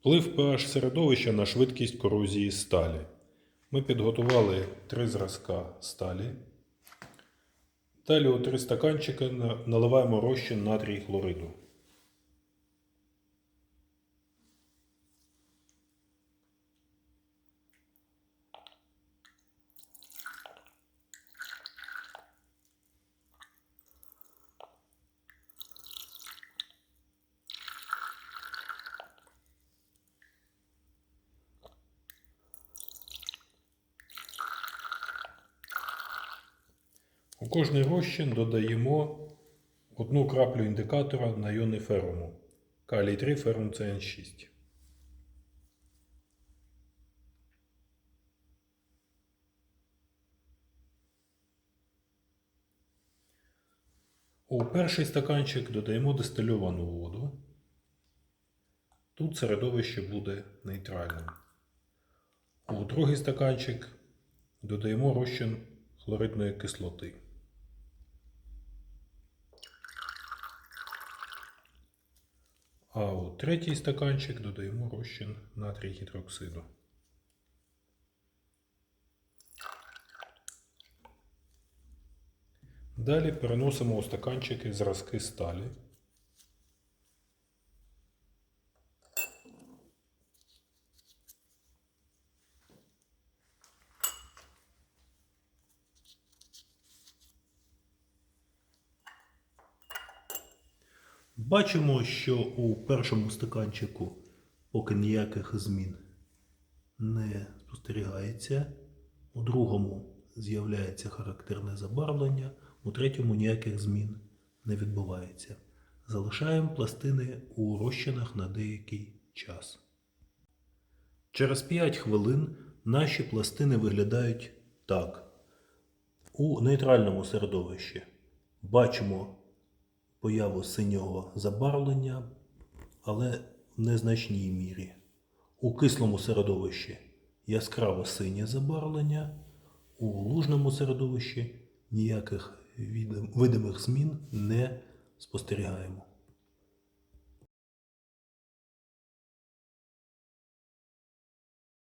Вплив pH середовища на швидкість корозії сталі. Ми підготували три зразка сталі. Далі у три стаканчики наливаємо розчин натрій хлориду. У кожний розчин додаємо одну краплю індикатора на іони феруму. Калій 3 ферум ЦН6. У перший стаканчик додаємо дистильовану воду. Тут середовище буде нейтральним. У другий стаканчик додаємо розчин хлоридної кислоти. А у третій стаканчик додаємо розчин натрій гідроксиду. Далі переносимо у стаканчики зразки сталі. Бачимо, що у першому стаканчику поки ніяких змін не спостерігається. У другому з'являється характерне забарвлення, у третьому ніяких змін не відбувається. Залишаємо пластини у розчинах на деякий час. Через 5 хвилин наші пластини виглядають так. У нейтральному середовищі бачимо появу синього забарвлення, але в незначній мірі. У кислому середовищі яскраво синє забарвлення, у лужному середовищі ніяких видимих змін не спостерігаємо.